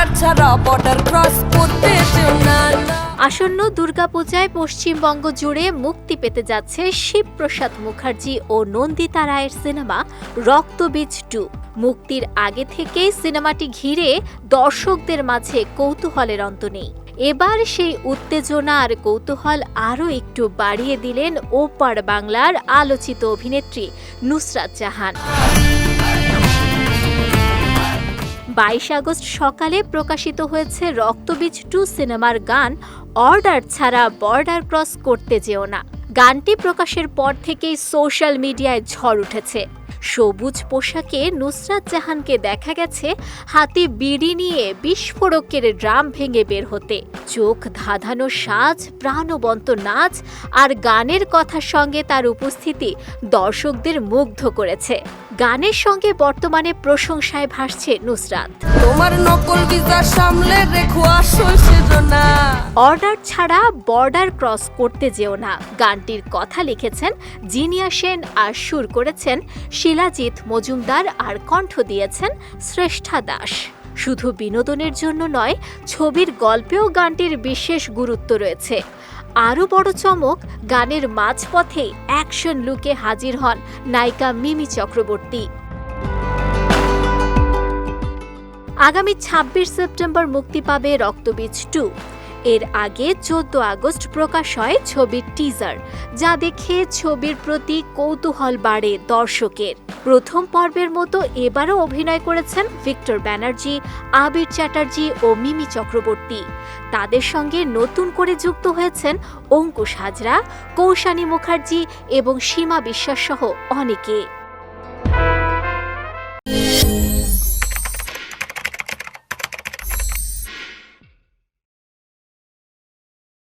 Order ছাড়া border cross করতে না। আসন্ন দুর্গাপূজায় পশ্চিমবঙ্গ জুড়ে মুক্তি পেতে যাচ্ছে শিবপ্রসাদ মুখার্জি ও নন্দিতা রায়ের সিনেমা রক্তবীজ টু। মুক্তির আগে থেকেই সিনেমাটি ঘিরে দর্শকদের মাঝে কৌতূহলের অন্ত নেই। এবার সেই উত্তেজনা আর কৌতূহল আরও একটু বাড়িয়ে দিলেন ওপার বাংলার আলোচিত অভিনেত্রী নুসরাত জাহান। বাইশ আগস্ট সকালে প্রকাশিত হয়েছে রক্তবীজ টু সিনেমার গান, অর্ডার ছাড়া বর্ডার ক্রস করতে যেও না। গানটি প্রকাশের পর থেকেই সোশ্যাল মিডিয়ায় ঝড় উঠেছে। সবুজ পোশাকে নুসরাত জাহানকে দেখা গেছে হাতে বিড়ি নিয়ে বিস্ফোরকের ড্রাম ভেঙে বের হতে। চোখ ধাঁধানো সাজ, প্রাণবন্ত নাচ আর গানের কথার সঙ্গে তার উপস্থিতি দর্শকদের মুগ্ধ করেছে। গানের সঙ্গে বর্তমানে প্রশংসায় ভাসছে নুসরাত। তোমার নকল ভিসা সামলে রেখো আসল না অর্ডার ছাড়া বর্ডার ক্রস করতে যেও না। গানটির কথা লিখেছেন জিনিয়া সেন আর সুর করেছেন শিলাজিৎ মজুমদার আর কণ্ঠ দিয়েছেন শ্রেষ্ঠা দাস। শুধু বিনোদনের জন্য নয় ছবির গল্পেও গানটির বিশেষ গুরুত্ব রয়েছে। আরও বড় চমক, গানের মাঝপথে অ্যাকশন লুকে হাজির হন নায়িকা মিমি চক্রবর্তী। আগামী ছাব্বিশ সেপ্টেম্বর মুক্তি পাবে রক্তবীজ টু। এর আগে চোদ্দ আগস্ট প্রকাশ হয় ছবির টিজার যা দেখে ছবির প্রতি কৌতূহল বাড়ে দর্শকের। প্রথম পর্বের মতো এবারও অভিনয় করেছেন ভিক্টর ব্যানার্জি, আবির চ্যাটার্জি ও মিমি চক্রবর্তী। তাদের সঙ্গে নতুন করে যুক্ত হয়েছেন অঙ্কুশ হাজরা, কৌশানী মুখার্জি এবং সীমা বিশ্বাস সহ অনেকে।